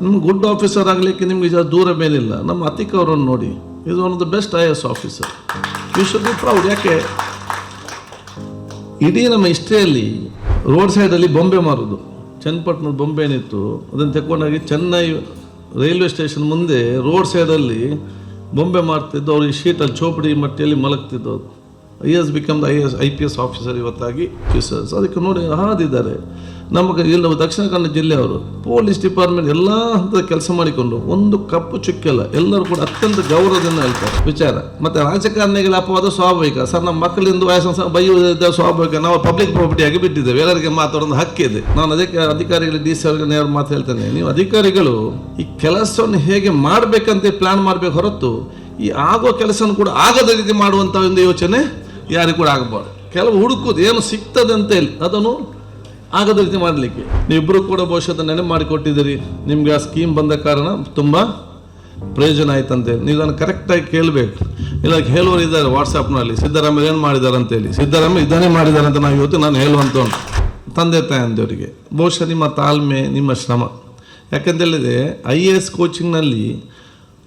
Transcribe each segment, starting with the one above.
ನಿಮ್ಗೆ good officer ಆಗಲಿಕ್ಕೆ ನಿಮ್ಗೆ ಇದು ದೂರ ಮೇಲಿಲ್ಲ. ನಮ್ಮ ಅತಿಕ್ ಅವರನ್ನು ನೋಡಿ. ಇದು one of the best I S officer you should be proud ಯಾಕೆ? ಇಡೀ ನಮ್ಮ ಹಿಸ್ಟ್ರಿಯಲ್ಲಿ ರೋಡ್ ಸೈಡಲ್ಲಿ ಬೊಂಬೆ ಮಾರೋದು. ಚನ್ನಪಟ್ಟಣದ ಬೊಂಬೆ ಏನಿತ್ತು, ಅದನ್ನು ತಗೊಂಡೋಗಿ ಚೆನ್ನೈ ರೈಲ್ವೆ ಸ್ಟೇಷನ್ ಮುಂದೆ ರೋಡ್ ಸೈಡಲ್ಲಿ ಬೊಂಬೆ ಮಾರ್ತಿದ್ದು ಅವ್ರು ಈ ಶೀಟಲ್ಲಿ ಚೋಪಡಿ ಮಟ್ಟಿಯಲ್ಲಿ ಮಲಗ್ತಿದ್ದು I S become the I S I P S officer ಇವತ್ತಾಗಿ officers ಅದಕ್ಕೆ ನೋಡಿ ಹಾದಿದ್ದಾರೆ. ನಮಗೆ ಇಲ್ಲ ದಕ್ಷಿಣ ಕನ್ನಡ ಜಿಲ್ಲೆಯವರು, ಪೊಲೀಸ್ ಡಿಪಾರ್ಟ್ಮೆಂಟ್ ಎಲ್ಲ ಹಂತದ ಕೆಲಸ ಮಾಡಿಕೊಂಡು ಒಂದು ಕಪ್ಪು ಚುಕ್ಕಿಲ್ಲ ಎಲ್ಲರೂ ಕೂಡ ಅತ್ಯಂತ ಗೌರವದಿಂದ ಹೇಳ್ತಾರೆ. ವಿಚಾರ. ಮತ್ತೆ ರಾಜಕಾರಣಿಗಳ ಅಪವಾದ ಸ್ವಾಭಾವಿಕ. ಸರ್, ನಮ್ಮ ಮಕ್ಕಳಿಂದ ವಯಸ್ಸು ಬೈಯುವುದ ಸ್ವಾಭಾವಿಕ. ನಾವು ಪಬ್ಲಿಕ್ ಪ್ರಾಪರ್ಟಿಯಾಗಿ ಬಿಟ್ಟಿದ್ದೇವೆ. ಎಲ್ಲರಿಗೆ ಮಾತಾಡೋದು ಹಕ್ಕಿದೆ ನಾನು ಅದಕ್ಕೆ ಅಧಿಕಾರಿಗಳು ಡಿ ಸಿ ಅವರಿಗೆ ನೇರ ಮಾತು ಹೇಳ್ತೇನೆ. ನೀವು ಅಧಿಕಾರಿಗಳು ಈ ಕೆಲಸವನ್ನು ಹೇಗೆ ಮಾಡಬೇಕಂತ ಪ್ಲಾನ್ ಮಾಡಬೇಕು ಹೊರತು ಈ ಆಗೋ ಕೆಲಸನ ಕೂಡ ಆಗದ ರೀತಿ ಮಾಡುವಂಥ ಒಂದು ಯೋಚನೆ ಯಾರಿಗೂ ಕೂಡ ಆಗಬಾರ್ದು. ಕೆಲವು ಹುಡುಕುದು ಏನು ಸಿಗ್ತದೆ ಅಂತ ಹೇಳಿ, ಅದನ್ನು ಆಗದ ರೀತಿ ಮಾಡಲಿಕ್ಕೆ. ನೀವಿಬ್ಬರು ಕೂಡ ಬಹುಶಃ ನೆನಪು ಮಾಡಿಕೊಟ್ಟಿದ್ದೀರಿ. ನಿಮ್ಗೆ ಆ ಸ್ಕೀಮ್ ಬಂದ ಕಾರಣ ತುಂಬ ಪ್ರಯೋಜನ ಆಯ್ತಂತೆ ನೀವು ಅದನ್ನು ಕರೆಕ್ಟಾಗಿ ಕೇಳಬೇಕು. ಇಲ್ಲ ಹೇಳುವರು ಇದ್ದಾರೆ ವಾಟ್ಸಪ್ನಲ್ಲಿ ಸಿದ್ದರಾಮಯ್ಯ ಏನು ಮಾಡಿದ್ದಾರೆ ಅಂತೇಳಿ ಸಿದ್ದರಾಮಯ್ಯ ಇದನ್ನೇ ಮಾಡಿದ್ದಾರೆ ಅಂತ ನಾವು ಇವತ್ತು ನಾನು ಹೇಳುವಂತ ಉಂಟು. ತಂದೆ ತಾಯಂದಿಯವರಿಗೆ ಬಹುಶಃ ನಿಮ್ಮ ತಾಳ್ಮೆ, ನಿಮ್ಮ ಶ್ರಮ. ಯಾಕಂತೇಳಿದ್ರೆ ಐ ಎ ಎಸ್ ಕೋಚಿಂಗ್ನಲ್ಲಿ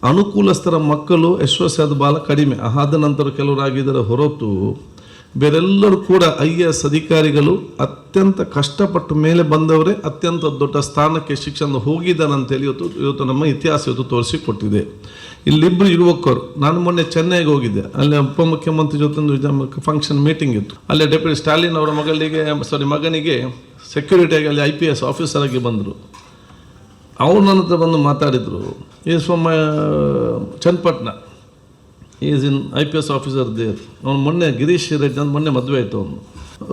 ಅನುಕೂಲಸ್ಥರ ಮಕ್ಕಳು ಯಶಸ್ವಿಯಾದ ಬಾಲ ಕಡಿಮೆ. ಆದ ನಂತರ ಕೆಲವರು ಆಗಿದ್ದರ ಹೊರತು ಬೇರೆಲ್ಲರೂ ಕೂಡ ಐ ಎ ಎಸ್ ಅಧಿಕಾರಿಗಳು ಅತ್ಯಂತ ಕಷ್ಟಪಟ್ಟು ಮೇಲೆ ಬಂದವರೇ ಅತ್ಯಂತ ದೊಡ್ಡ ಸ್ಥಾನಕ್ಕೆ ಶಿಕ್ಷಣ ಹೋಗಿದ್ದಾನೆ ಅಂತೇಳಿ ಇವತ್ತು ಇವತ್ತು ನಮ್ಮ ಇತಿಹಾಸ ಇವತ್ತು ತೋರಿಸಿಕೊಟ್ಟಿದೆ. ಇಲ್ಲಿಬ್ಬರು ಯುವಕರು, ನಾನು ಮೊನ್ನೆ ಚೆನ್ನೈಗೆ ಹೋಗಿದ್ದೆ. ಅಲ್ಲಿ ಉಪಮುಖ್ಯಮಂತ್ರಿ ಜೊತೆ ಫಂಕ್ಷನ್ ಮೀಟಿಂಗ್ ಇತ್ತು. ಅಲ್ಲಿ ಡೆಪ್ಯೂಟಿ ಸ್ಟಾಲಿನ್ ಅವರ ಮಗಳಿಗೆ ಸಾರಿ ಮಗನಿಗೆ ಸೆಕ್ಯೂರಿಟಿಯಾಗಿ ಅಲ್ಲಿ ಐ ಪಿ ಎಸ್ ಆಫೀಸರ್ ಆಗಿ ಬಂದರು. ಅವ್ರು ನನ್ನ ಹತ್ರ ಬಂದು ಮಾತಾಡಿದರು. Is from Channapatna is in I P S officer there ಅವನು ಮೊನ್ನೆ ಗಿರೀಶ್ ರೆಡ್ಡಿ ಅಂತ ಮೊನ್ನೆ ಮದುವೆ ಆಯಿತು ಅವನು.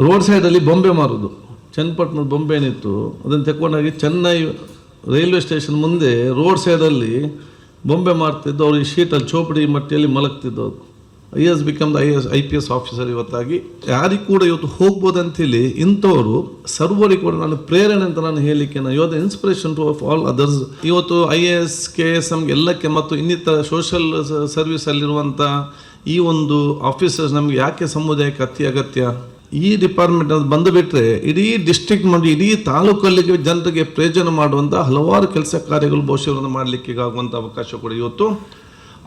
ರೋಡ್ ಸೈಡಲ್ಲಿ ಬೊಂಬೆ ಮಾರೋದು. ಚನ್ನಪಟ್ಟಣದ ಬೊಂಬೆ ಏನಿತ್ತು, ಅದನ್ನು ತಗೊಂಡೋಗಿ ಚೆನ್ನೈ ರೈಲ್ವೆ ಸ್ಟೇಷನ್ ಮುಂದೆ ರೋಡ್ ಸೈಡಲ್ಲಿ ಬೊಂಬೆ ಮಾರ್ತಿದ್ದು ಅವ್ರು ಈ ಶೀಟಲ್ಲಿ ಚೋಪಡಿ ಮಟ್ಟಿಯಲ್ಲಿ ಮಲಗ್ತಿದ್ದು I S become the I S I P S officer ಇವತ್ತಾಗಿ. ಯಾರಿಗೆ ಕೂಡ ಇವತ್ತು ಹೋಗ್ಬೋದು ಅಂತೇಳಿ ಇಂಥವರು ಸರ್ವರಿಗೆ ಕೂಡ ನಾನು ಪ್ರೇರಣೆ ಅಂತ ನಾನು ಹೇಳಲಿಕ್ಕೆ ನಾನು ಇವತ್ತು inspiration to of all others ಇವತ್ತು I A S K S M ಎಲ್ಲಕ್ಕೆ ಮತ್ತು ಇನ್ನಿತರ ಸೋಷಲ್ ಸರ್ವಿಸಲ್ಲಿರುವಂಥ ಈ ಒಂದು ಆಫೀಸರ್ಸ್ ನಮಗೆ ಯಾಕೆ ಸಮುದಾಯಕ್ಕೆ ಅತಿ ಅಗತ್ಯ? ಈ ಡಿಪಾರ್ಟ್ಮೆಂಟ್ ಅದು ಬಂದು ಬಿಟ್ಟರೆ ಇಡೀ ಡಿಸ್ಟ್ರಿಕ್ಟ್ ಮಾಡಿ ಇಡೀ ತಾಲೂಕಲ್ಲಿಗೆ ಜನರಿಗೆ ಪ್ರಯೋಜನ ಮಾಡುವಂಥ ಹಲವಾರು ಕೆಲಸ ಕಾರ್ಯಗಳು ಬಹುಶಃ ಮಾಡಲಿಕ್ಕೆ ಆಗುವಂಥ ಅವಕಾಶ ಕೂಡ ಇವತ್ತು.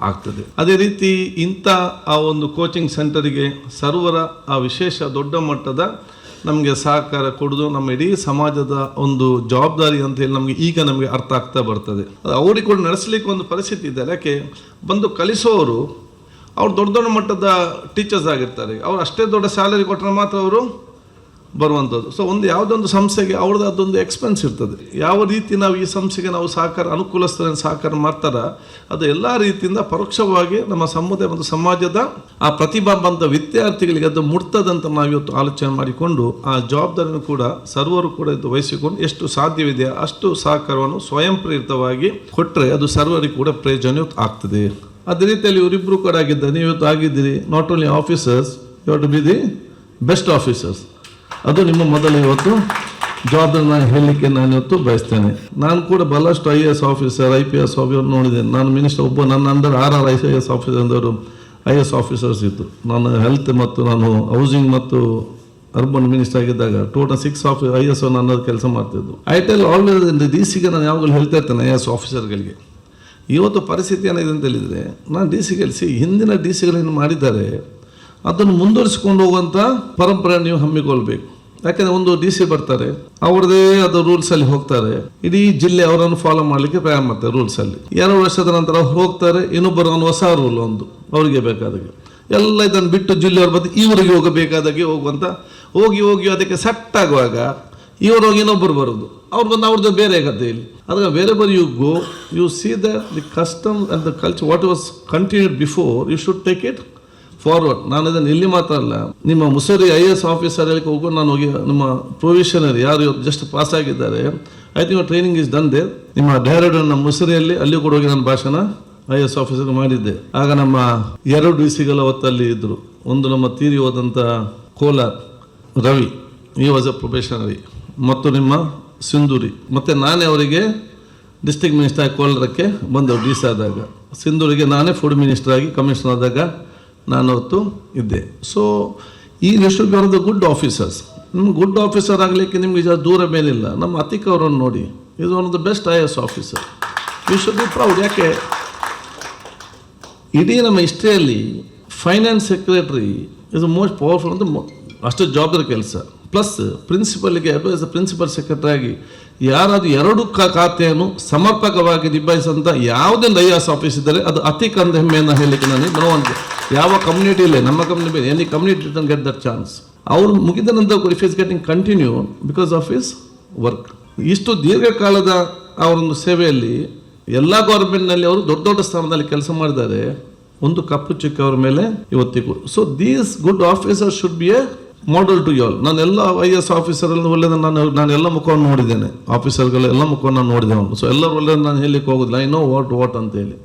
ಆಗ್ತದೆ. ಅದೇ ರೀತಿ ಇಂಥ ಆ ಒಂದು ಕೋಚಿಂಗ್ ಸೆಂಟರಿಗೆ ಸರ್ವರ ಆ ವಿಶೇಷ ದೊಡ್ಡ ಮಟ್ಟದ ನಮಗೆ ಸಹಕಾರ ಕೊಡೋದು ನಮ್ಮ ಇಡೀ ಸಮಾಜದ ಒಂದು ಜವಾಬ್ದಾರಿ ಅಂತ ಹೇಳಿ ನಮಗೆ ಈಗ ನಮಗೆ ಅರ್ಥ ಆಗ್ತಾ ಬರ್ತದೆ. ಅವ್ರಿಗೆ ಕೂಡ ನಡೆಸಲಿಕ್ಕೆ ಒಂದು ಪರಿಸ್ಥಿತಿ ಇದೆ. ಯಾಕೆ? ಬಂದು ಕಲಿಸೋರು ಅವ್ರು ದೊಡ್ಡ ದೊಡ್ಡ ಮಟ್ಟದ ಟೀಚರ್ಸ್ ಆಗಿರ್ತಾರೆ. ಅವ್ರು ಅಷ್ಟೇ ದೊಡ್ಡ ಸ್ಯಾಲರಿ ಕೊಟ್ಟರೆ ಮಾತ್ರ ಅವರು ಬರುವಂಥದ್ದು ಸೊ ಒಂದು ಯಾವುದೊಂದು ಸಂಸ್ಥೆಗೆ ಅವ್ರದ್ದು ಅದೊಂದು ಎಕ್ಸ್ಪೆನ್ಸ್ ಇರ್ತದೆ. ಯಾವ ರೀತಿ ನಾವು ಈ ಸಂಸ್ಥೆಗೆ ನಾವು ಸಹಕಾರ ಅನುಕೂಲಸ್ಥರ ಸಹಕಾರ ಮಾಡ್ತಾರ, ಅದು ಎಲ್ಲ ರೀತಿಯಿಂದ ಪರೋಕ್ಷವಾಗಿ ನಮ್ಮ ಸಮುದಾಯ ಮತ್ತು ಸಮಾಜದ ಆ ಪ್ರತಿಭಾವಂತ ವಿದ್ಯಾರ್ಥಿಗಳಿಗೆ ಅದು ಮುಟ್ತದಂತ ನಾವು ಇವತ್ತು ಆಲೋಚನೆ ಮಾಡಿಕೊಂಡು, ಆ ಜವಾಬ್ದಾರಿಯನ್ನು ಕೂಡ ಸರ್ವರು ಕೂಡ ಇದು ವಹಿಸಿಕೊಂಡು ಎಷ್ಟು ಸಾಧ್ಯವಿದೆ ಅಷ್ಟು ಸಹಕಾರವನ್ನು ಸ್ವಯಂ ಪ್ರೇರಿತವಾಗಿ ಕೊಟ್ಟರೆ ಅದು ಸರ್ವರಿಗೆ ಕೂಡ ಪ್ರಯೋಜನ ಆಗ್ತದೆ. ಅದೇ ರೀತಿಯಲ್ಲಿ ಇವರಿಬ್ಬರು ಕೂಡ ಆಗಿದ್ದ ನೀವು ಇವತ್ತು ಆಗಿದ್ದೀರಿ. Not only officers you to be the best officers ಅದು ನಿಮ್ಮ ಮೊದಲ ಇವತ್ತು ಜವಾಬ್ದಾರಿ ನಾನು ಹೇಳಲಿಕ್ಕೆ ನಾನು ಇವತ್ತು ಬಯಸ್ತೇನೆ. ನಾನು ಕೂಡ ಬಹಳಷ್ಟು I A S officer I P S officer ನೋಡಿದ್ದೇನೆ ನಾನು ಮಿನಿಸ್ಟರ್ ಒಬ್ಬ, ನನ್ನ under R R I C S officer ಅಂದವರು I S officers ಇತ್ತು. ನಾನು ಹೆಲ್ತ್ ಮತ್ತು ನಾನು ಹೌಸಿಂಗ್ ಮತ್ತು ಅರ್ಬನ್ ಮಿನಿಸ್ಟರ್ ಆಗಿದ್ದಾಗ total six of I S ನನ್ನ ಕೆಲಸ ಮಾಡ್ತಿದ್ದು. ಐ ಟೆಲ್ ಆಲ್ವೇಸ್ ಡಿ ಸಿಗೆ ನಾನು ಯಾವಾಗಲೂ ಹೇಳ್ತಾ ಇರ್ತೇನೆ ಐ ಎಸ್ ಆಫೀಸರ್ಗಳಿಗೆ ಇವತ್ತು ಪರಿಸ್ಥಿತಿ ಏನಿದೆ ಅಂತ ಹೇಳಿದರೆ, ನಾನು ಡಿ ಸಿ ಕೆಲಸ ಹಿಂದಿನ ಡಿ ಸಿಗಳೇನು ಮಾಡಿದ್ದಾರೆ ಅದನ್ನು ಮುಂದುವರಿಸಿಕೊಂಡು ಹೋಗುವಂಥ ಪರಂಪರೆ ನೀವು ಹಮ್ಮಿಕೊಳ್ಬೇಕು. ಯಾಕೆಂದರೆ ಒಂದು ಡಿ ಸಿ ಬರ್ತಾರೆ, ಅವ್ರದ್ದೇ ಅದು ರೂಲ್ಸಲ್ಲಿ ಹೋಗ್ತಾರೆ. ಇಡೀ ಜಿಲ್ಲೆ ಅವರನ್ನು ಫಾಲೋ ಮಾಡಲಿಕ್ಕೆ ಪ್ರಯಾಣ ಮಾಡ್ತಾರೆ ರೂಲ್ಸಲ್ಲಿ ಎರಡು ವರ್ಷದ ನಂತರ ಹೋಗ್ತಾರೆ, ಇನ್ನೊಬ್ಬರು ಒಂದು ಹೊಸ ರೂಲ್ ಒಂದು, ಅವರಿಗೆ ಬೇಕಾದಾಗೆ ಎಲ್ಲ ಇದನ್ನು ಬಿಟ್ಟು ಜಿಲ್ಲೆಯವ್ರು ಬಂದು ಇವರಿಗೆ ಹೋಗಬೇಕಾದಾಗೆ ಹೋಗುವಂಥ ಹೋಗಿ ಹೋಗಿ ಅದಕ್ಕೆ ಸೆಟ್ ಆಗುವಾಗ ಇವರು ಹೋಗಿ ಇನ್ನೊಬ್ಬರು ಬರೋದು. ಅವ್ರು ಬಂದು ಅವ್ರದ್ದು ಬೇರೆ ಗದ್ದೆ ಇಲ್ಲಿ. ಅದಕ್ಕೆ ಬೇರೆ ಬರ್ you go you see the the custom and the culture what was continued before you should take it forward ನಾನು ಅದನ್ನು ಇಲ್ಲಿ ಮಾತ್ರ ಅಲ್ಲ, ನಿಮ್ಮ ಮುಸರಿ ಐ ಎಸ್ ಆಫೀಸರ್ ಹೇಳಿ ಹೋಗೋ, ನಾನು ಹೋಗಿ ನಿಮ್ಮ ಪ್ರೊವಿಷನರಿ ಯಾರು ಜಸ್ಟ್ ಪಾಸ್ ಆಗಿದ್ದಾರೆ I think training is done ನಿಮ್ಮ ಡೈರೆಕ್ಟರ್ ನಮ್ಮ ಮುಸರಿಯಲ್ಲಿ ಅಲ್ಲಿ ಕೂಡ ಹೋಗಿ ನನ್ನ ಭಾಷಣ ಐ ಎಸ್ ಆಫೀಸರ್ ಮಾಡಿದ್ದೆ. ಆಗ ನಮ್ಮ ಎರಡು ಡಿ ಸಿಗಳು ಹೊತ್ತಲ್ಲಿ ಇದ್ದರು ಒಂದು ನಮ್ಮ ತೀರಿ ಹೋದಂಥ ಕೋಲಾರ್ ರವಿ ಈ ವಾಸ್ ಎ ಪ್ರೊಫೆಷನರಿ ಮತ್ತು ನಿಮ್ಮ ಸಿಂಧೂರಿ. ಮತ್ತು ನಾನೇ ಅವರಿಗೆ ಡಿಸ್ಟಿಕ್ ಮಿನಿಸ್ಟರ್ ಕೋಲಾರಕ್ಕೆ ಬಂದವು ಡಿ ಸಿ ಆದಾಗ. ಸಿಂಧೂರಿಗೆ ನಾನೇ ಫುಡ್ ಮಿನಿಸ್ಟರ್ ಆಗಿ ಕಮಿಷನರ್ ಆದಾಗ ನಾನು ಇದ್ದೆ. ಸೊ ಈ be are the good officers ನಿಮ್ಗೆ ಗುಡ್ ಆಫೀಸರ್ ಆಗಲಿಕ್ಕೆ ನಿಮ್ಗೆ ಇದು ದೂರ ಮೇಲಿಲ್ಲ. ನಮ್ಮ ಅತಿಕ್ ಅವರನ್ನು ನೋಡಿ. ಇದು one of the best I S officer you should be proud ಯಾಕೆ? ಇಡೀ ನಮ್ಮ ಹಿಸ್ಟ್ರಿಯಲ್ಲಿ finance secretary is most powerful ಅಂತ ಅಷ್ಟು ಜವಾಬ್ದಾರಿ ಕೆಲಸ. ಪ್ಲಸ್ ಪ್ರಿನ್ಸಿಪಲ್ಗೆ ಅ ಪ್ರಿನ್ಸಿಪಲ್ ಸೆಕ್ರೆಟರಿ ಆಗಿ ಯಾರಾದರೂ ಎರಡು ಖಾತೆಯನ್ನು ಸಮರ್ಪಕವಾಗಿ ನಿಭಾಯಿಸುವಂಥ ಯಾವುದೇ ಐ ಎಸ್ ಆಫೀಸ್ ಇದ್ದರೆ ಅದು ಅತಿ ಕಂದ ಹೆಮ್ಮೆಯನ್ನು ಹೇಳಲಿಕ್ಕೆ ನನಗೆ ಬರುವಂತೆ ಯಾವ ಕಮ್ಯುನಿಟಿಯಲ್ಲಿ ನಮ್ಮ community any community done get that chance ಅವರು ಮುಗಿದ ನಂತರ if is getting continue because of is work ಇಷ್ಟು ದೀರ್ಘಕಾಲದ ಅವರೊಂದು ಸೇವೆಯಲ್ಲಿ ಎಲ್ಲ ಗೌರ್ಮೆಂಟ್ನಲ್ಲಿ ಅವರು ದೊಡ್ಡ ದೊಡ್ಡ ಸ್ಥಾನದಲ್ಲಿ ಕೆಲಸ ಮಾಡಿದ್ದಾರೆ. ಒಂದು ಕಪ್ಪು ಚಿಕ್ಕ ಅವರ ಮೇಲೆ ಇವತ್ತಿಗೂ. So these good officer should be a model to ಯಾಲ್ ನಾನು ಎಲ್ಲ ಐ ಎಸ್ ಆಫೀಸರಲ್ಲಿ ಒಳ್ಳೆದ ನಾನು ನಾನು ಎಲ್ಲ ಮುಖವನ್ನು ನೋಡಿದ್ದೇನೆ. ಆಫೀಸರ್ಗಳ ಎಲ್ಲ ಮುಖವನ್ನು ನಾನು ನೋಡಿದೆ ಸೊ ಎಲ್ಲರೂ ಒಳ್ಳೆ ನಾನು ಹೇಳಲಿಕ್ಕೆ ಹೋಗೋದಿಲ್ಲ. ಐ ನೋ ವಾಟ್ ವಾಟ್ ಅಂತ ಹೇಳಿ.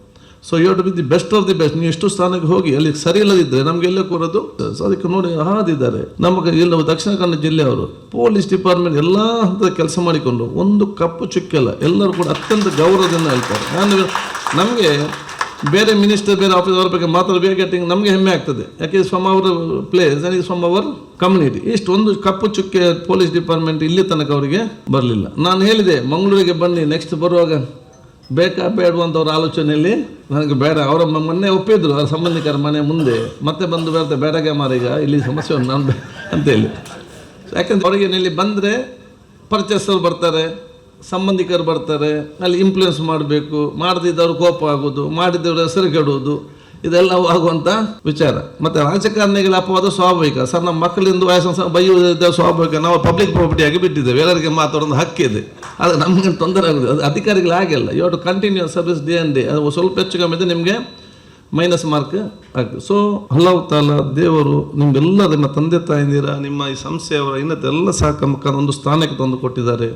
So you to be the best of the best ನೀವು ಎಷ್ಟು ಸ್ಥಾನಕ್ಕೆ ಹೋಗಿ, ಅಲ್ಲಿ ಸರಿ ಇಲ್ಲದಿದ್ದರೆ ನಮ್ಗೆ ಎಲ್ಲೇ ಕೂರೋದು? ಅದಕ್ಕೆ ನೋಡಿ ಹಾದಿದ್ದಾರೆ ನಮಗೆ ಇಲ್ಲ ದಕ್ಷಿಣ ಕನ್ನಡ ಜಿಲ್ಲೆಯವರು ಪೊಲೀಸ್ ಡಿಪಾರ್ಟ್ಮೆಂಟ್ ಎಲ್ಲ ಹಂತದ ಕೆಲಸ ಮಾಡಿಕೊಂಡು, ಒಂದು ಕಪ್ಪು ಚುಕ್ಕೆಲ್ಲ ಎಲ್ಲರೂ ಕೂಡ ಅತ್ಯಂತ ಗೌರವದಿಂದ ಹೇಳ್ತಾರೆ. ನಾನು ನಮಗೆ ಬೇರೆ ಮಿನಿಸ್ಟರ್, ಬೇರೆ ಆಫೀಸ್ ಅವರ ಬಗ್ಗೆ ಮಾತಾಡಬೇಕು ಗೆಟಿಂಗ್ ನಮಗೆ ಹೆಮ್ಮೆ ಆಗ್ತದೆ. ಯಾಕೆ is from our place and is from our community ಇಷ್ಟು ಒಂದು ಕಪ್ಪು ಚುಕ್ಕೆ ಪೊಲೀಸ್ ಡಿಪಾರ್ಟ್ಮೆಂಟ್ ಇಲ್ಲಿ ತನಕ ಅವರಿಗೆ ಬರಲಿಲ್ಲ. ನಾನು ಹೇಳಿದೆ, ಮಂಗಳೂರಿಗೆ ಬನ್ನಿ ನೆಕ್ಸ್ಟ್ ಬರುವಾಗ ಬೇಕಾ ಬೇಡವಂಥವ್ರ ಆಲೋಚನೆಯಲ್ಲಿ? ನನಗೆ ಬೇಡ. ಅವರ ಮೊನ್ನೆ ಒಪ್ಪಿದ್ರು, ಅವ್ರ ಸಂಬಂಧಿಕರ ಮನೆ ಮುಂದೆ. ಮತ್ತೆ ಬಂದು ಬರ್ತಾರೆ ಬೇಡಗೆ ಮಾರೀಗ ಇಲ್ಲಿ ಸಮಸ್ಯೆ ಉಂಟು ನಾನು ಅಂತೇಳಿ ಯಾಕಂದ್ರೆ ಅವರಿಗೆ ಇಲ್ಲಿ ಬಂದರೆ ಪರ್ಚೇಸರ್ ಬರ್ತಾರೆ, ಸಂಬಂಧಿಕರು ಬರ್ತಾರೆ, ಅಲ್ಲಿ ಇಂಪ್ಲುಯೆನ್ಸ್ ಮಾಡಬೇಕು. ಮಾಡದಿದ್ದವ್ರು ಕೋಪ ಆಗೋದು ಮಾಡಿದವ್ರ ಹೆಸರು ಕೆಡುವುದು ಇದೆಲ್ಲ ಆಗುವಂಥ ವಿಚಾರ. ಮತ್ತು ರಾಜಕಾರಣಿಗಳ ಅಪವಾದ ಸ್ವಾಭಾವಿಕ. ಸರ್, ನಮ್ಮ ಮಕ್ಕಳಿಂದ ವಯಸ್ಸು ಬೈಯುವುದ ಸ್ವಾಭಾವಿಕ. ನಾವು ಪಬ್ಲಿಕ್ ಪ್ರಾಪರ್ಟಿಯಾಗಿ ಬಿಟ್ಟಿದ್ದೇವೆ. ಎಲ್ಲರಿಗೆ ಮಾತಾಡೋದು ಹಕ್ಕಿದೆ ಆದರೆ ನಮಗೆ ತೊಂದರೆ ಆಗುತ್ತೆ ಅದು ಅಧಿಕಾರಿಗಳು ಆಗಿಲ್ಲ to continue service day and day ಅದು ಸ್ವಲ್ಪ ಹೆಚ್ಚು ಕಮ್ಮಿ ನಿಮಗೆ ಮೈನಸ್ ಮಾರ್ಕ್ ಆಗ್ತದೆ. ಸೊ ಹಲವು ತಾಲ ದೇವರು ನಿಮ್ಗೆಲ್ಲ ನಿಮ್ಮ ತಂದೆ ತಾಯಿಂದಿರ ನಿಮ್ಮ ಈ ಸಂಸ್ಥೆಯವರ ಇನ್ನತೆ ಎಲ್ಲ ಸಹಕ ಒಂದು ಸ್ಥಾನಕ್ಕೆ ತಂದು ಕೊಟ್ಟಿದ್ದಾರೆ.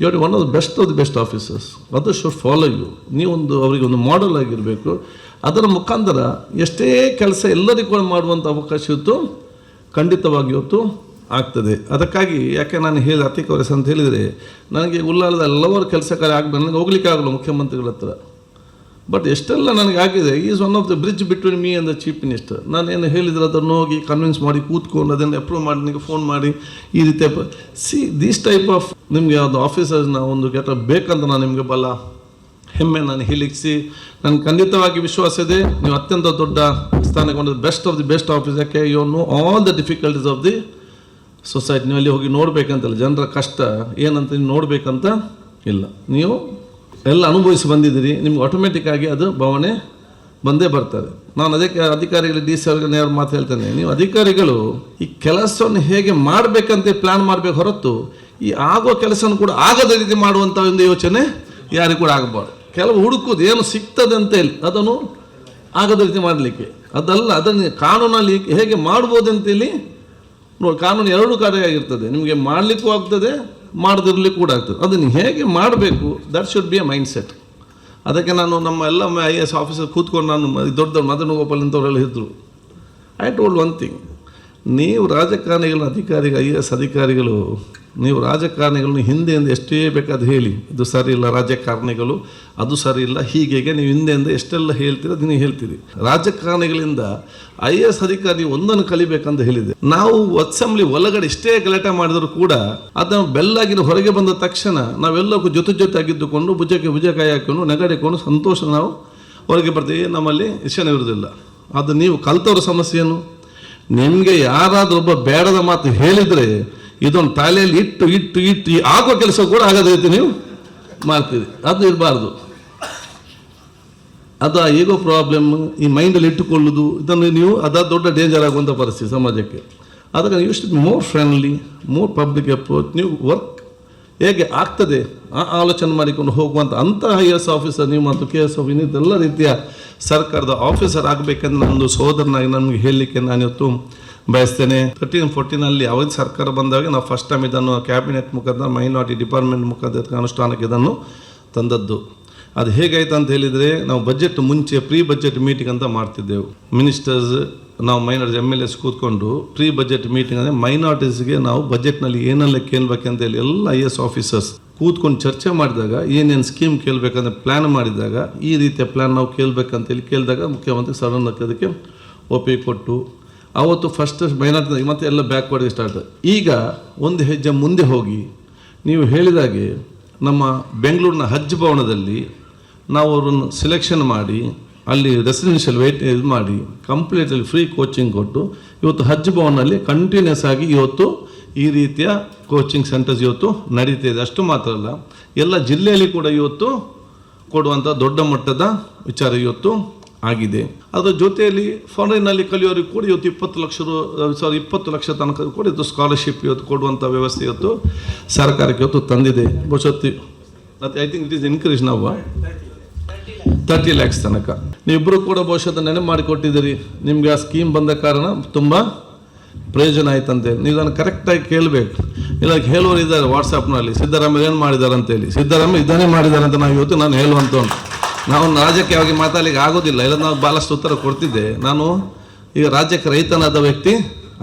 You one of the best of the best officers ಅದು ಶುಡ್ ಫಾಲೋ ಯು ನೀವೊಂದು ಅವರಿಗೆ ಒಂದು ಮಾಡೆಲ್ ಆಗಿರಬೇಕು. ಅದರ ಮುಖಾಂತರ ಎಷ್ಟೇ ಕೆಲಸ ಎಲ್ಲರಿಗೂ ಮಾಡುವಂಥ ಅವಕಾಶ ಇವತ್ತು ಖಂಡಿತವಾಗಿ ಇವತ್ತು ಆಗ್ತದೆ. ಅದಕ್ಕಾಗಿ ಯಾಕೆ ನಾನು ಹೇಳಿ ಅತಿ ವಯಸ್ಸು ಅಂತ ಹೇಳಿದರೆ, ನನಗೆ ಉಲ್ಲಾಲದ ಹಲವಾರು ಕೆಲಸ ಕಾರ್ಯ ನನಗೆ ಹೋಗ್ಲಿಕ್ಕೆ ಆಗಲ್ಲ ಮುಖ್ಯಮಂತ್ರಿಗಳ ಹತ್ರ. ಬಟ್ ಎಷ್ಟೆಲ್ಲ ನನಗೆ ಆಗಿದೆ is one of the bridge between me and the chief minister ನಾನು ಏನು ಹೇಳಿದ್ರೆ ಅದನ್ನು ಹೋಗಿ ಕನ್ವಿನ್ಸ್ ಮಾಡಿ, ಕೂತ್ಕೊಂಡು ಅದನ್ನು ಅಪ್ರೂವ್ ಮಾಡಿ, ನಿಮಗೆ ಫೋನ್ ಮಾಡಿ, ಈ ರೀತಿ ಸಿ ದೀಸ್ ಟೈಪ್ ಆಫ್ ನಿಮಗೆ ಅದು ಆಫೀಸರ್ಸ್ನ ಒಂದು ಕೆಟ್ಟ ಬೇಕಂತ ನಾನು ನಿಮಗೆ ಬಲ ಹೆಮ್ಮೆ ನಾನು ಹಿಲಿಕ್ಸಿ ನನಗೆ ಖಂಡಿತವಾಗಿ ವಿಶ್ವಾಸ ಇದೆ. ನೀವು ಅತ್ಯಂತ ದೊಡ್ಡ ಸ್ಥಾನಕ್ಕೆ ಬಂದದ್ದು best of the best office ಯಾಕೆ? You know all the difficulties of the society ನೀವು ಅಲ್ಲಿ ಹೋಗಿ ನೋಡಬೇಕಂತಲ್ಲ, ಜನರ ಕಷ್ಟ ಏನಂತ ನೀವು ನೋಡಬೇಕಂತ ಇಲ್ಲ. ನೀವು ಎಲ್ಲ ಅನುಭವಿಸಿ ಬಂದಿದ್ದೀರಿ. ನಿಮ್ಗೆ ಆಟೋಮೆಟಿಕ್ಕಾಗಿ ಅದು ಭಾವನೆ ಬಂದೇ ಬರ್ತದೆ. ನಾನು ಅದಕ್ಕೆ ಅಧಿಕಾರಿಗಳು ಡಿ ಸಿ ಅವ್ರಿಗೆ ನೇರ ಮಾತು ಹೇಳ್ತೇನೆ. ನೀವು ಅಧಿಕಾರಿಗಳು ಈ ಕೆಲಸವನ್ನು ಹೇಗೆ ಮಾಡಬೇಕಂತ ಪ್ಲ್ಯಾನ್ ಮಾಡಬೇಕು ಹೊರತು ಈ ಆಗೋ ಕೆಲಸವನ್ನು ಕೂಡ ಆಗದ ರೀತಿ ಮಾಡುವಂಥ ಒಂದು ಯೋಚನೆ ಯಾರಿಗೂ ಕೂಡ ಆಗಬಾರ್ದು. ಕೆಲವು ಹುಡುಕುದು ಏನು ಸಿಗ್ತದೆ ಅಂತ ಹೇಳಿ, ಅದನ್ನು ಆಗದ ರೀತಿ ಮಾಡಲಿಕ್ಕೆ. ಅದಲ್ಲ, ಅದನ್ನು ಕಾನೂನಲ್ಲಿ ಹೇಗೆ ಮಾಡ್ಬೋದು ಅಂತೇಳಿ ನೋಡಿ, ಕಾನೂನು ಎರಡು ಕಾರ್ಯಾಗಿರ್ತದೆ ನಿಮಗೆ ಮಾಡಲಿಕ್ಕೂ ಆಗ್ತದೆ, ಮಾಡದಿರ್ಲಿಕ್ಕೂ ಕೂಡ ಆಗ್ತದೆ. ಅದನ್ನು ಹೇಗೆ ಮಾಡಬೇಕು that should be a mindset ಅದಕ್ಕೆ ನಾನು ನಮ್ಮ ಎಲ್ಲ ಐ ಎ ಎಸ್ ಆಫೀಸರ್ ಕೂತ್ಕೊಂಡು ನಾನು ದೊಡ್ಡ ದೊಡ್ಡ ಮದನ ಗೋಪಾಲ್ ಇಂಥವರೆಲ್ಲ ಇದ್ದರು ಐ ಟೋಲ್ಡ್ ಒನ್ ಥಿಂಗ್ ನೀವು ರಾಜಕಾರಣಿಗಳ ಅಧಿಕಾರಿಗಳು ಐ ಎ ಎಸ್ ಅಧಿಕಾರಿಗಳು, ನೀವು ರಾಜಕಾರಣಿಗಳನ್ನು ಹಿಂದೆಯಿಂದ ಎಷ್ಟೇ ಬೇಕಾದ ಹೇಳಿ ಅದು ಸರಿ ಇಲ್ಲ, ರಾಜಕಾರಣಿಗಳು, ಅದು ಸರಿ ಇಲ್ಲ, ಹೀಗೆ ನೀವು ಹಿಂದೆಯಿಂದ ಎಷ್ಟೆಲ್ಲ ಹೇಳ್ತೀರ ನೀವು ಹೇಳ್ತೀರಿ. ರಾಜಕಾರಣಿಗಳಿಂದ ಐ ಎ ಎಸ್ ಅಧಿಕಾರಿ ಒಂದನ್ನು ಕಲಿಬೇಕಂತ ಹೇಳಿದೆ. ನಾವು ಅಸೆಂಬ್ಲಿ ಒಳಗಡೆ ಎಷ್ಟೇ ಗಲಾಟೆ ಮಾಡಿದರೂ ಕೂಡ ಅದನ್ನು ಬೆಲ್ಲಾಗಿನ ಹೊರಗೆ ಬಂದ ತಕ್ಷಣ ನಾವೆಲ್ಲಕ್ಕೂ ಜೊತೆ ಜೊತೆ ಆಗಿದ್ದುಕೊಂಡು ಭುಜಕ್ಕೆ ಭುಜ ಕೈ ಹಾಕೊಂಡು ನೆಗಡಿಕೊಂಡು ಸಂತೋಷ ನಾವು ಹೊರಗೆ ಬರ್ತೀವಿ. ನಮ್ಮಲ್ಲಿ ಇಷ್ಟನೇ ಇರುವುದಿಲ್ಲ ಅದು ನೀವು ಕಲ್ತವ್ರ ಸಮಸ್ಯೆಯನ್ನು ನಿಮಗೆ ಯಾರಾದರೂ ಒಬ್ಬ ಬೇಡದ ಮಾತು ಹೇಳಿದರೆ ಇದೊಂದು ತಲೆಯಲ್ಲಿ ಇಟ್ಟು ಇಟ್ಟು ಇಟ್ಟು ಆಗೋ ಕೆಲಸ ಕೂಡ ಆಗದ ರೀತಿ ನೀವು? ಮಾಡ್ತೀರಿ. ಅದು ಇರಬಾರ್ದು. ಅದು ಆ ಈಗೋ ಪ್ರಾಬ್ಲಮ್ ಈ ಮೈಂಡಲ್ಲಿ ಇಟ್ಟುಕೊಳ್ಳೋದು, ಇದನ್ನು ನೀವು ಅದ ದೊಡ್ಡ ಡೇಂಜರ್ ಆಗುವಂಥ ಪರಿಸ್ಥಿತಿ ಸಮಾಜಕ್ಕೆ. ಅದಕ್ಕೆ you more friendly more public approach ನೀವು ವರ್ಕ್ ಹೇಗೆ ಆಗ್ತದೆ? ಆ ಆಲೋಚನೆ ಮಾಡಿಕೊಂಡು ಹೋಗುವಂಥ ಅಂತಹ ಐ ಎಸ್ ಆಫೀಸರ್ ನೀವು ಮತ್ತು ಕೆ ಎಸ್ ಆಫೀಸರ್ ಎಲ್ಲ ರೀತಿಯ ಸರ್ಕಾರದ ಆಫೀಸರ್ ಆಗಬೇಕೆಂದು ನನ್ನದು ಸಹೋದರನಾಗಿ ನಮಗೆ ಹೇಳಲಿಕ್ಕೆ ನಾನು ನಾನಿವತ್ತು ಬಯಸ್ತೇನೆ. ತರ್ಟೀನ್ ಫೋರ್ಟೀನಲ್ಲಿ ಅವಾಗ ಸರ್ಕಾರ ಬಂದಾಗ ನಾವು ಫಸ್ಟ್ ಟೈಮ್ ಇದನ್ನು ಕ್ಯಾಬಿನೆಟ್ ಮುಖಾಂತರ ಮೈನಾರಿಟಿ ಡಿಪಾರ್ಟ್ಮೆಂಟ್ ಮುಖಾಂತರ ಅನುಷ್ಠಾನಕ್ಕೆ ಇದನ್ನು ತಂದದ್ದು. ಅದು ಹೇಗಾಯ್ತು ಅಂತ ಹೇಳಿದರೆ ನಾವು ಬಜೆಟ್ ಮುಂಚೆ ಪ್ರೀ ಬಜೆಟ್ ಮೀಟಿಂಗ್ ಅಂತ ಮಾಡ್ತಿದ್ದೆವು. ಮಿನಿಸ್ಟರ್ಸ್ ನಾವು ಮೈನಾರಿಟಿ ಎಂ ಎಲ್ ಎಸ್ ಕೂತ್ಕೊಂಡು ಪ್ರೀ ಬಜೆಟ್ ಮೀಟಿಂಗ್ ಅಂದರೆ ಮೈನಾರಿಟೀಸ್ಗೆ ನಾವು ಬಜೆಟ್ನಲ್ಲಿ ಏನೆಲ್ಲ ಕೇಳಬೇಕಂತ ಹೇಳಿ ಎಲ್ಲ ಐ ಎಸ್ ಆಫೀಸರ್ಸ್ ಕೂತ್ಕೊಂಡು ಚರ್ಚೆ ಮಾಡಿದಾಗ, ಏನೇನು ಸ್ಕೀಮ್ ಕೇಳಬೇಕಂತ ಪ್ಲ್ಯಾನ್ ಮಾಡಿದಾಗ, ಈ ರೀತಿಯ ಪ್ಲ್ಯಾನ್ ನಾವು ಕೇಳಬೇಕಂತೇಳಿ ಕೇಳಿದಾಗ ಮುಖ್ಯಮಂತ್ರಿ ಸಡನ್ ಅದಕ್ಕೆ ಒಪ್ಪಿಗೆ ಕೊಟ್ಟು, ಅವತ್ತು ಫಸ್ಟ್ ಮೈನಾರಿಟಿ ಮತ್ತೆ ಎಲ್ಲ ಬ್ಯಾಕ್ವರ್ಡ್ಗೆ ಸ್ಟಾರ್ಟ್ ಈಗ ಒಂದು ಹೆಜ್ಜೆ ಮುಂದೆ ಹೋಗಿ, ನೀವು ಹೇಳಿದಾಗೆ ನಮ್ಮ ಬೆಂಗಳೂರಿನ ಹಜ್ ಭವನದಲ್ಲಿ ನಾವು ಅವರನ್ನು ಸೆಲೆಕ್ಷನ್ ಮಾಡಿ, ಅಲ್ಲಿ ರೆಸಿಡೆನ್ಷಿಯಲ್ ವೇಟ್ ಇದು ಮಾಡಿ ಕಂಪ್ಲೀಟಲ್ಲಿ ಫ್ರೀ ಕೋಚಿಂಗ್ ಕೊಟ್ಟು, ಇವತ್ತು ಹಜ್ ಭವನಲ್ಲಿ ಕಂಟಿನ್ಯೂಸ್ ಆಗಿ ಇವತ್ತು ಈ ರೀತಿಯ ಕೋಚಿಂಗ್ ಸೆಂಟರ್ಸ್ ಇವತ್ತು ನಡೀತಾ ಇದೆ. ಅಷ್ಟು ಮಾತ್ರ ಅಲ್ಲ, ಎಲ್ಲ ಜಿಲ್ಲೆಯಲ್ಲಿ ಕೂಡ ಇವತ್ತು ಕೊಡುವಂಥ ದೊಡ್ಡ ಮಟ್ಟದ ವಿಚಾರ ಇವತ್ತು ಆಗಿದೆ. ಅದರ ಜೊತೆಯಲ್ಲಿ ಫಾರಿನ್ನಲ್ಲಿ ಕಲಿಯೋರಿಗೆ ಕೂಡ ಇವತ್ತು ಇಪ್ಪತ್ತು ಲಕ್ಷ ರು ಸಾರಿ ಇಪ್ಪತ್ತು ಲಕ್ಷ ತನಕ ಕೂಡ ಇವತ್ತು ಸ್ಕಾಲರ್ಶಿಪ್ ಇವತ್ತು ಕೊಡುವಂಥ ವ್ಯವಸ್ಥೆ ಇವತ್ತು ಸರ್ಕಾರಕ್ಕೆ ಇವತ್ತು ತಂದಿದೆ. ಬಹುಶಃ I think it is increase ನಾವು ತರ್ಟಿ ಲ್ಯಾಕ್ಸ್ ತನಕ. ನೀವಿಬ್ಬರು ಕೂಡ ಅದನ್ನ ನೆನಪು ಮಾಡಿಕೊಟ್ಟಿದ್ದೀರಿ. ನಿಮಗೆ ಆ ಸ್ಕೀಮ್ ಬಂದ ಕಾರಣ ತುಂಬ ಪ್ರಯೋಜನ ಆಯ್ತಂತೆ. ನೀವು ಅದನ್ನು ಕರೆಕ್ಟಾಗಿ ಕೇಳಬೇಕು. ಇಲ್ಲ ಹೇಳುವರು ಇದ್ದಾರೆ ವಾಟ್ಸಪ್ನಲ್ಲಿ ಸಿದ್ದರಾಮಯ್ಯ ಏನು ಮಾಡಿದ್ದಾರೆ ಅಂತೇಳಿ. ಸಿದ್ದರಾಮಯ್ಯ ಇದನ್ನೇ ಮಾಡಿದ್ದಾರೆ ಅಂತ ನಾವು ಇವತ್ತು ನಾನು ಹೇಳುವಂಥವ್ನು ನಾವು ರಾಜಕೀಯವಾಗಿ ಮಾತಾಡಲಿಕ್ಕೆ ಆಗೋದಿಲ್ಲ. ಇಲ್ಲ ನಾವು ಭಾಳಷ್ಟು ಉತ್ತರ ಕೊಡ್ತಿದ್ದೆ. ನಾನು ಈಗ ರಾಜ್ಯಕ್ಕೆ ರೈತನಾದ ವ್ಯಕ್ತಿ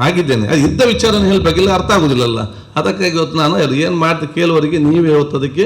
ಆಗಿದ್ದೇನೆ. ಅದು ಇದ್ದ ವಿಚಾರನ ಹೇಳಬೇಕಿಲ್ಲ, ಅರ್ಥ ಆಗೋದಿಲ್ಲಲ್ಲ. ಅದಕ್ಕಾಗಿ ಇವತ್ತು ನಾನು ಏನು ಮಾಡ್ತಾ ಕೇಳುವವರಿಗೆ ನೀವೇ ಇವತ್ತು ಅದಕ್ಕೆ